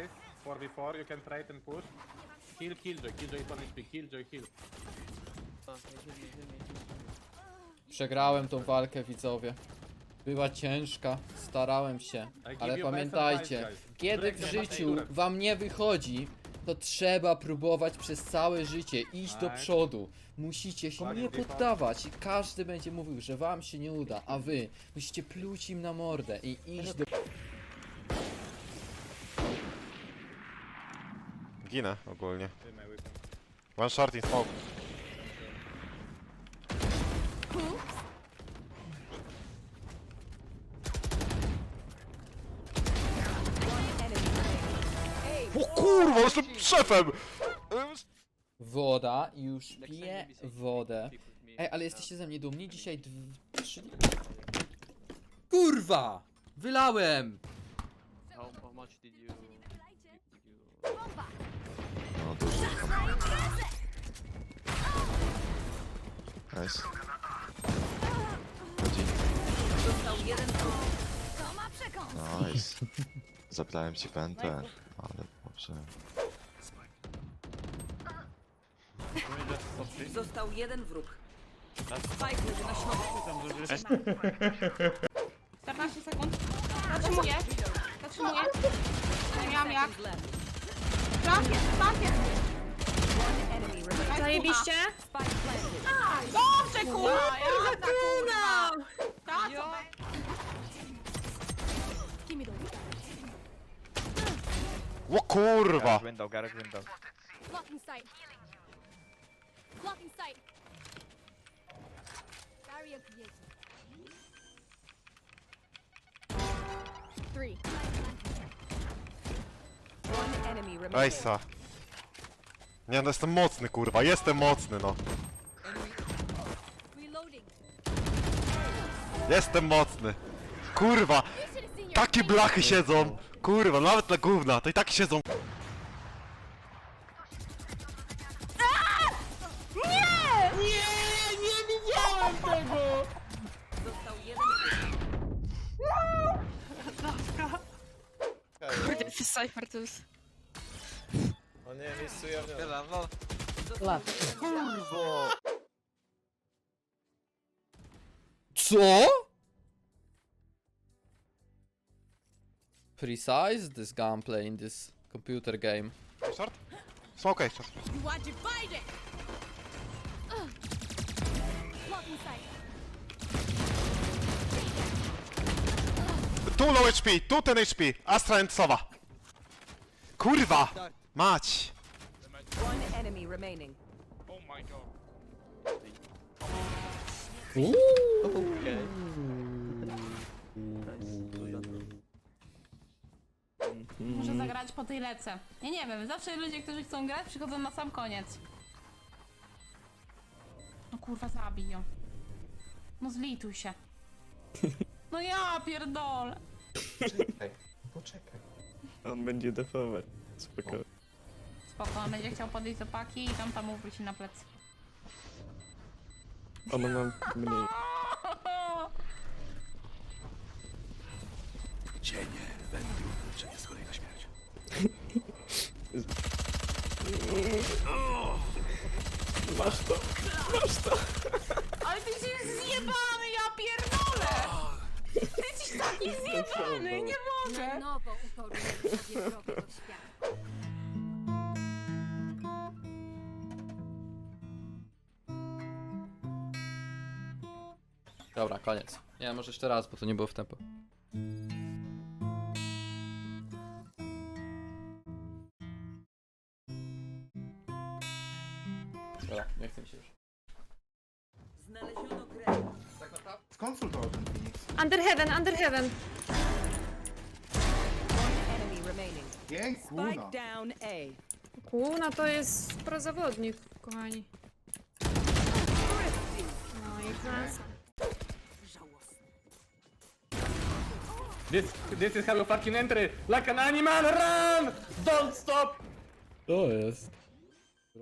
Nice. 4v4, you can trade and push. Kill, killjoy, killjoy is 1 HP, killjoy, kill. Przegrałem tą walkę, widzowie. Była ciężka, starałem się, give ale you best pamiętajcie, advice, guys. kiedy Break w the życiu wam nie wychodzi, to trzeba próbować przez całe życie iść do Tak. przodu. Musicie się nie poddawać. Każdy będzie mówił, że wam się nie uda, a wy musicie pluć im na mordę i iść do Ginę ogólnie. One short in smoke. O kurwa, jestem szefem! Woda już piję wodę. Ej, ale jesteście ze mnie dumni? Dzisiaj dw... trzy... Kurwa! Wylałem! How, how much did you... Did you... No Nice. Chodzi. Został jeden wróg. To ma przekąs. Nice. Zabrałem ci pętę, ale dobrze. Został jeden wróg. Spike leży na środku. 14 sekund. Zatrzymuję. Zatrzymuję. Nie miałam jak. Jest. Enemy remaining. Zajebiście. Spike planted. Dobrze, kurwa. Ja ta kurwa. Ta, co O kurwa! Window, garage window. Blocking sight. Blocking sight. Barrier created. Three. One enemy remaining. Ejsa. Nie no, jestem mocny kurwa, jestem mocny no. Jestem mocny. Kurwa, takie blachy siedzą. Kurwa, nawet na gówna, to i tak siedzą. Został jeden. Kurde, ty Cypher to jest. O nie, miejscu ja Został Co? Precise this gunplay in this computer game. Short? Smoke short. You are divided. Ugh. Blocking sight. Tu low HP, tu ten HP. Astra and Sova. Kurwa! Mać! one enemy remaining. Oh Okay. Muszę zagrać po tej lece. Ja nie wiem, zawsze ludzie, którzy chcą grać, przychodzą na sam koniec. No kurwa, zabij ją. No zlituj się. No ja pierdolę. On będzie defować. Spokojnie. Spoko, on będzie chciał podejść do paki i tam tam wróci na plecy. Ona ma mniej. Masz to. Ale ty jesteś zjebany, ja pierdolę! Ty jesteś taki zjebany, nie mogę! Na nowo utoruję sobie drogę do świata. Dobra, koniec. Nie, może jeszcze raz, bo to nie było w tempo. Dobra, nie chcę mi się już. Znaleziono grę. Skonsultował ten Phoenix. Under heaven, under heaven. One enemy remaining. Piękna. Spike down A. Kuna to jest prozawodnik, kochani. No i klasa. This, this is how you fucking enter. Like an animal, run! Don't stop! To jest.